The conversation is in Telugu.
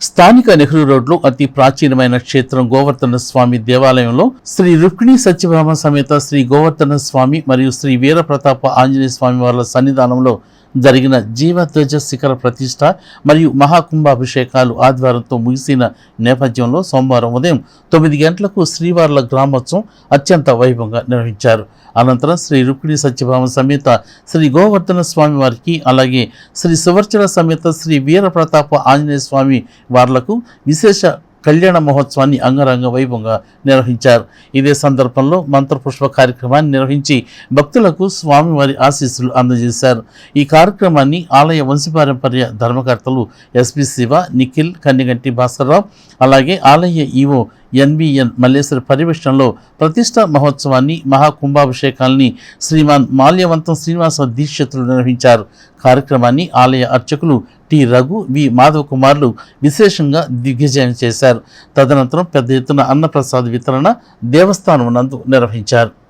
స్థానిక నెహ్రూ రోడ్లో అతి ప్రాచీనమైన క్షేత్రం గోవర్ధన స్వామి దేవాలయంలో శ్రీ రుక్మిణి సత్యభామ సమేత శ్రీ గోవర్ధన స్వామి మరియు శ్రీ వీరప్రతాప ఆంజనేయ స్వామి వార్ల సన్నిధానంలో జరిగిన జీవధ్వజ శిఖర ప్రతిష్ట మరియు మహాకుంభాభిషేకాలు ఆదివారంతో ముగిసిన నేపథ్యంలో సోమవారం ఉదయం తొమ్మిది గంటలకు శ్రీవార్ల గ్రామోత్సవం అత్యంత వైభవంగా నిర్వహించారు. అనంతరం శ్రీ రుక్మిణి సత్యభామ సమేత శ్రీ గోవర్ధన స్వామి వారికి అలాగే శ్రీ సువర్చన సమేత శ్రీ వీరప్రతాప ఆంజనేయ స్వామి వార్లకు విశేష కళ్యాణ మహోత్సవాన్ని అంగరంగ వైభవంగా నిర్వహించారు. ఇదే సందర్భంలో మంత్రపుష్ప కార్యక్రమాన్ని నిర్వహించి భక్తులకు స్వామివారి ఆశీస్సులు అందజేశారు. ఈ కార్యక్రమాన్ని ఆలయ వంశపారంపర్య ధర్మకర్తలు ఎస్పి శివ నిఖిల్ కన్నిగంటి భాస్కర్రావు అలాగే ఆలయ ఈవో ఎన్బిఎన్ మల్లేశ్వర పర్యవేక్షణలో ప్రతిష్ట మహోత్సవాన్ని మహాకుంభాభిషేకాల్ని శ్రీమాన్ మాల్యవంతం శ్రీనివాస దీక్షితులు నిర్వహించారు. కార్యక్రమాన్ని ఆలయ అర్చకులు టి రఘు వి మాధవ కుమార్లు విశేషంగా దిగ్విజయం చేశారు. తదనంతరం పెద్ద ఎత్తున అన్నప్రసాద్ వితరణ దేవస్థానం నందు నిర్వహించారు.